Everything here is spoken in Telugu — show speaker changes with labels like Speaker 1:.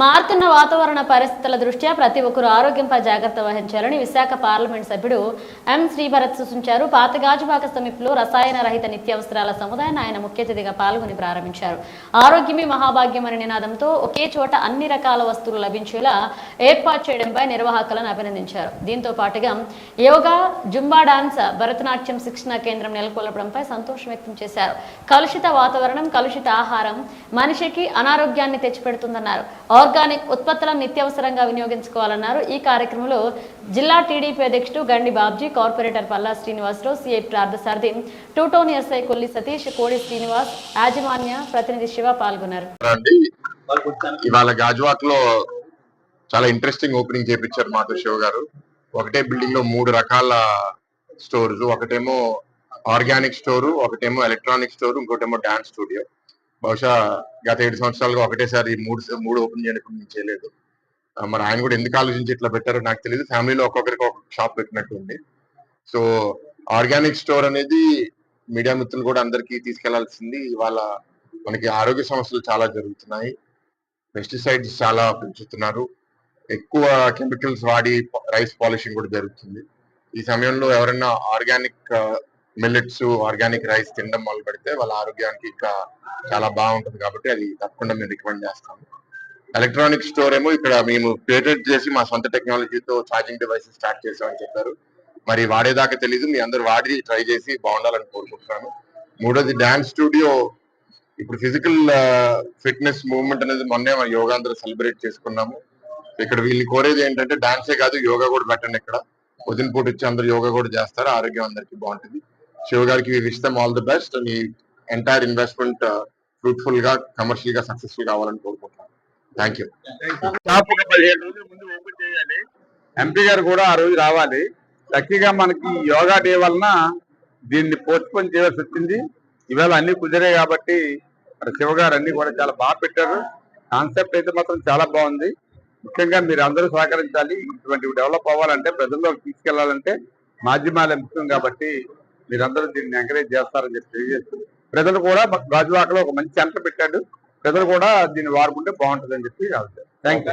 Speaker 1: మారుతున్న వాతావరణ పరిస్థితుల దృష్ట్యా ప్రతి ఒక్కరూ ఆరోగ్యంపై జాగ్రత్త వహించాలని విశాఖ పార్లమెంట్ సభ్యుడు ఎం శ్రీభరత్ సూచించారు. పాత గాజుబాక సమీపంలో రసాయన రహిత నిత్యావసరాల సముదాయాన్ని ఆయన ముఖ్య అతిథిగా పాల్గొని ప్రారంభించారు. ఆరోగ్యమే మహాభాగ్యం అనే నినాదంతో ఒకే చోట అన్ని రకాల వస్తువులు లభించేలా ఏర్పాటు చేయడంపై నిర్వాహకులను అభినందించారు. దీంతో పాటుగా యోగా జుంబా డాన్స్ భరతనాట్యం శిక్షణ కేంద్రం నెలకొల్పడంపై సంతోషం వ్యక్తం చేశారు. కలుషిత వాతావరణం కలుషిత ఆహారం మనిషికి అనారోగ్యాన్ని తెచ్చిపెడుతుందన్నారు. ఆర్గానిక్ ఉత్పత్తులను నిత్యావసరంగా వినియోగించుకోవాలన్నారు. ఈ కార్యక్రమంలో జిల్లా టీడీపీ అధ్యక్షుడు Gandi Babji corporator Palla Srinivasarao CI Parthasarathi two town SI Kolli Satish Kodi Srinivas యాజమాన్య ప్రతినిధి శివ పాల్గొన్నారు.
Speaker 2: ఇవాళ గాజువాక్లో చాలా ఇంట్రెస్టింగ్ ఓపెనింగ్ చేపించారు మాధవ్ శివ గారు. ఒకటే బిల్డింగ్లో మూడు రకాల స్టోర్స్ ఒకటేమో ఆర్గానిక్ స్టోర్ ఒకటేమో ఎలక్ట్రానిక్ స్టోర్ ఇంకోటేమో డాన్స్ స్టూడియో బహుశా గత ఏడు సంవత్సరాలుగా ఒకటేసారి మూడు మూడు ఓపెన్ చేయడానికి నేను చేయలేదు. మరి ఆయన కూడా ఎందుకు ఆలోచించి ఇట్లా పెట్టారో నాకు తెలియదు ఫ్యామిలీలో ఒక్కొక్కరికి ఒక షాప్ పెట్టినట్టు ఉంది సో ఆర్గానిక్ స్టోర్ అనేది మీడియా మిత్రులు కూడా అందరికీ తీసుకెళ్ళాల్సింది. ఇవాళ మనకి ఆరోగ్య సమస్యలు చాలా జరుగుతున్నాయి. పెస్టిసైడ్స్ చాలా పెంచుతున్నారు. ఎక్కువ కెమికల్స్ వాడి రైస్ పాలిషింగ్ కూడా జరుగుతుంది. ఈ సమయంలో ఎవరైనా ఆర్గానిక్ మిల్లెట్స్ ఆర్గానిక్ రైస్ తినడం మొదలు పెడితే వాళ్ళ ఆరోగ్యానికి ఇంకా చాలా బాగుంటుంది కాబట్టి అది తప్పకుండా మేము రికమెండ్ చేస్తాము. ఎలక్ట్రానిక్ స్టోర్ ఏమో ఇక్కడ మేము పేటెంట్ చేసి మా సొంత టెక్నాలజీతో ఛార్జింగ్ డివైసెస్ స్టార్ట్ చేసామని చెప్పారు. మరి వాడేదాకా తెలీదు మీ అందరు వాడి ట్రై చేసి బాగుండాలని కోరుకుంటున్నాను మూడోది డాన్స్ స్టూడియో. ఇప్పుడు ఫిజికల్ ఫిట్నెస్ మూవ్మెంట్ అనేది మొన్నే మన యోగాంధ్ర సెలబ్రేట్ చేసుకున్నాము. ఇక్కడ వీళ్ళని కోరేది ఏంటంటే డాన్సే కాదు యోగా కూడా పెట్టండి ఇక్కడ. పొద్దున పూట వచ్చి అందరు యోగా కూడా చేస్తారు ఆరోగ్యం అందరికి బాగుంటుంది. శివ గారికి wish them all the best me entire investment ఫ్రూట్ఫుల్గా కమర్షియల్గా సక్సెస్ఫుల్ కావాలని కోరుకుంటున్నాను. థ్యాంక్ యూ
Speaker 3: షాప్ ఒక పదిహేను రోజుల ముందు ఓపెన్ చేయాలి. ఎంపీ గారు కూడా ఆ రోజు రావాలి. లక్కీగా మనకి యోగా డే వలన దీన్ని పోస్ట్పోన్ చేయాల్సి వచ్చింది. ఇవాళ అన్ని కుదిరే కాబట్టి శివ గారు అన్ని కూడా చాలా బాగా పెట్టారు. కాన్సెప్ట్ అయితే మాత్రం చాలా బాగుంది. ముఖ్యంగా మీరు అందరూ సహకరించాలి. ఇటువంటి డెవలప్ అవ్వాలంటే ప్రజల్లోకి తీసుకెళ్ళాలంటే మాధ్యమాలే ముఖ్యం కాబట్టి మీరందరూ దీన్ని ఎంకరేజ్ చేస్తారని చెప్పి తెలియజేస్తూ ప్రజలు కూడా గాజువాకలో ఒక మంచి సెంటర్ పెట్టాడు. ప్రజలు కూడా దీన్ని వాడుకుంటే బాగుంటుందని చెప్పి థ్యాంక్ యూ